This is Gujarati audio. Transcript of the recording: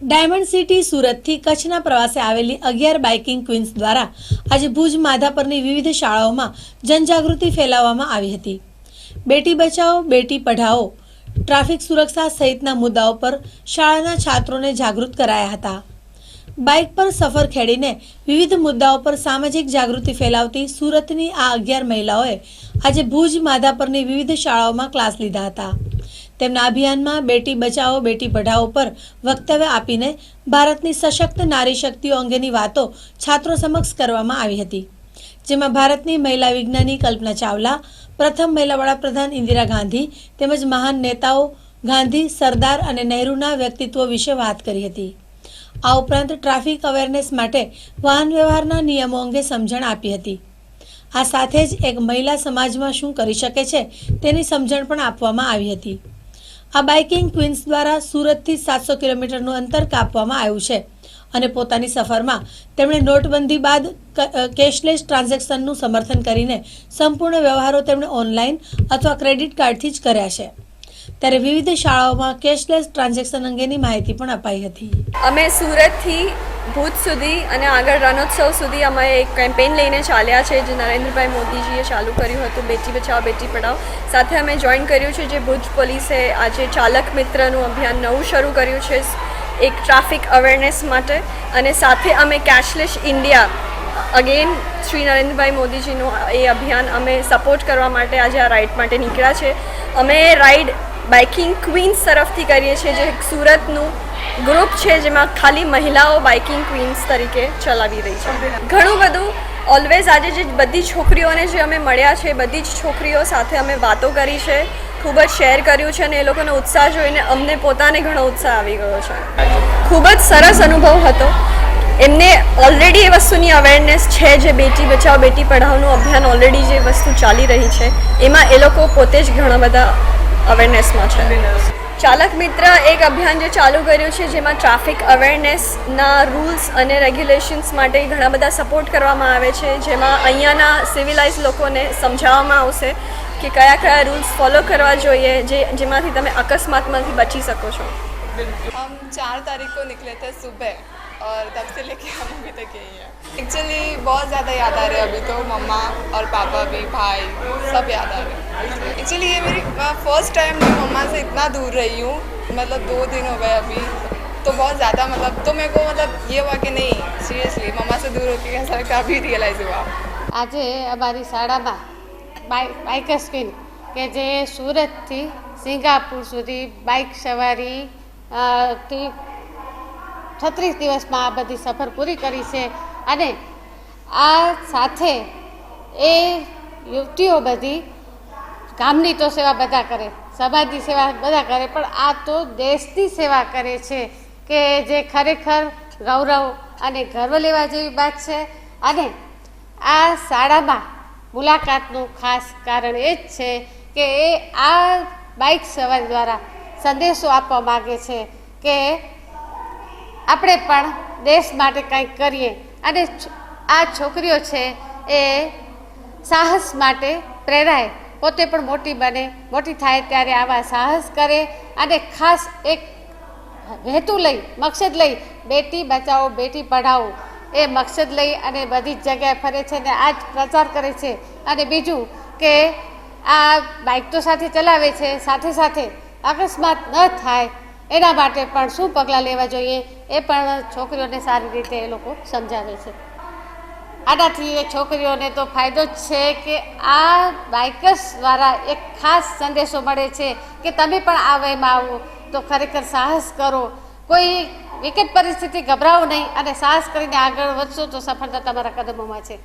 ડાયમંડ સિટી સુરતથી કચ્છના પ્રવાસે આવેલી અગિયાર બાઇકિંગ ક્વીન્સ દ્વારા આજે ભુજ, માધાપરની વિવિધ શાળાઓમાં જનજાગૃતિ ફેલાવવામાં આવી હતી. બેટી બચાવો, બેટી પઢાઓ, ટ્રાફિક સુરક્ષા સહિતના મુદ્દાઓ પર શાળાના છાત્રોને જાગૃત કરાયા હતા. બાઇક પર સફર ખેડીને વિવિધ મુદ્દાઓ પર સામાજિક જાગૃતિ ફેલાવતી સુરતની આ અગિયાર મહિલાઓએ આજે ભુજ, માધાપરની વિવિધ શાળાઓમાં ક્લાસ લીધા હતા. તેમના અભિયાનમાં બેટી બચાવો, બેટી પઢાઓ પર વક્તવ્ય આપીને ભારતની સશક્ત નારી શક્તિઓ અંગેની વાતો છાત્રો સમક્ષ કરવામાં આવી હતી. જેમાં ભારતની મહિલા વિજ્ઞાની કલ્પના ચાવલા, પ્રથમ મહિલા વડાપ્રધાન ઇન્દિરા ગાંધી તેમજ મહાન નેતાઓ ગાંધી, સરદાર અને નહેરુના વ્યક્તિત્વ વિશે વાત કરી હતી. આ ઉપરાંત ટ્રાફિક અવેરનેસ માટે વાહન વ્યવહારના નિયમો અંગે સમજણ આપી હતી. આ સાથે જ એક મહિલા સમાજમાં શું કરી શકે છે તેની સમજણ પણ આપવામાં આવી હતી. આ બાઇકિંગ ક્વીન્સ દ્વારા સુરતથી સાતસો કિલોમીટરનું અંતર કાપવામાં આવ્યું છે અને પોતાની સફરમાં તેમણે નોટબંધી બાદ કેશલેસ ટ્રાન્ઝેક્શનનું સમર્થન કરીને સંપૂર્ણ વ્યવહારો તેમણે ઓનલાઈન અથવા ક્રેડિટ કાર્ડથી જ કર્યા છે. ત્યારે વિવિધ શાળાઓમાં કેશલેસ ટ્રાન્ઝેક્શન અંગેની માહિતી પણ અપાઈ હતી. અમે સુરતથી ભુજ સુધી અને આગળ રણોત્સવ સુધી અમે એક કેમ્પેન લઈને ચાલ્યા છે, જે નરેન્દ્રભાઈ મોદીજીએ ચાલુ કર્યું હતું, બેટી બચાવો, બેટી પઢાઓ. સાથે અમે જોઈન કર્યું છે, જે ભુજ પોલીસે આજે ચાલક મિત્રનું અભિયાન નવું શરૂ કર્યું છે, એક ટ્રાફિક અવેરનેસ માટે. અને સાથે અમે cashless India again Shri Narendrabhai મોદીજીનું એ અભિયાન અમે સપોર્ટ કરવા માટે આજે આ રાઇડ માટે નીકળ્યા છે. અમે રાઇડ બાઇકિંગ ક્વીન્સ તરફથી કરીએ છીએ, જે એક સુરતનું ગ્રુપ છે, જેમાં ખાલી મહિલાઓ બાઇકિંગ ક્વીન્સ તરીકે ચલાવી રહી છે. ઘણું બધું ઓલવેઝ આજે જે બધી છોકરીઓને જે અમે મળ્યા છે, બધી જ છોકરીઓ સાથે અમે વાતો કરી છે, ખૂબ જ શેર કર્યું છે, અને એ લોકોનો ઉત્સાહ જોઈને અમને પોતાને ઘણો ઉત્સાહ આવી ગયો છે. ખૂબ જ સરસ અનુભવ હતો. એમને ઓલરેડી એ વસ્તુની અવેરનેસ છે, જે બેટી બચાવ બેટી પઢાવનું અભિયાન ઓલરેડી જે વસ્તુ ચાલી રહી છે, એમાં એ લોકો પોતે જ ઘણા બધા અવેરનેસમાં છે. ચાલક મિત્ર એક અભિયાન જે ચાલુ કર્યું છે, જેમાં ટ્રાફિક અવેરનેસના રૂલ્સ અને રેગ્યુલેશન્સ માટે ઘણા બધા સપોર્ટ કરવામાં આવે છે, જેમાં અહીંયાના સિવિલાઇઝ લોકોને સમજાવવામાં આવશે કે કયા કયા રૂલ્સ ફોલો કરવા જોઈએ, જે, જેમાંથી તમે અકસ્માતમાંથી બચી શકો છો. હમ ચાર તારીખો નીકળે નિકલે સુબે और तब से लेके हम अभी तक यही हैं एक्चुअली बहुत ज़्यादा याद आ रहे हैं अभी तो मम्मा और पापा भी भाई सब याद आ रहे हैं एक्चुअली ये मेरी फर्स्ट टाइम मैं मम्मा से इतना दूर रही हूँ मतलब दो दिन हो गए अभी तो बहुत ज़्यादा मतलब तो मेरे को मतलब ये हुआ कि नहीं सीरियसली मम्मा से दूर होती कैसा लगता अभी रियलाइज़ हुआ આજે અમારી શાળામાં બાઇક બાઇકર્સ સ્કીન કે જે સુરતથી સિંગાપુર સુધી બાઇક સવારી અ, થી છત્રીસ દિવસમાં આ બધી સફર પૂરી કરી છે અને આ સાથે એ યુવતીઓ બધી ગામની તો સેવા બધા કરે, સમાજની સેવા બધા કરે, પણ આ તો દેશની સેવા કરે છે કે જે ખરેખર ગૌરવ અને ગર્વ લેવા જેવી વાત છે. અને આ શાળામાં મુલાકાતનું ખાસ કારણ એ જ છે કે એ આ બાઇક સવારી દ્વારા સંદેશો આપવા માગે છે કે આપણે પણ દેશ માટે કંઈક કરીએ. અને આ છોકરીઓ છે એ સાહસ માટે પ્રેરાય. પોતે પણ મોટી બને, મોટી થાય ત્યારે આવા સાહસ કરે અને ખાસ એક હેતુ લઈ, મકસદ લઈ, બેટી બચાવો, બેટી પઢાવો. એ મકસદ લઈ અને બધી જ જગ્યાએ ફરે છે ને આ જ પ્રચાર કરે છે. અને બીજું કે આ બાઇક તો સાથે ચલાવે છે, સાથે સાથે અકસ્માત ન થાય એના માટે પણ શું પગલાં લેવા જોઈએ એ પણ છોકરીઓને સારી રીતે એ લોકો સમજાવે છે. આનાથી એ છોકરીઓને તો ફાયદો જ છે કે આ બાઇકર્સ દ્વારા એક ખાસ સંદેશો મળે છે કે તમે પણ આ વયમાં આવો, તો ખરેખર સાહસ કરો. કોઈ વિકટ પરિસ્થિતિ ગભરાવો નહીં અને સાહસ કરીને આગળ વધશો તો સફળતા તમારા કદમોમાં છે.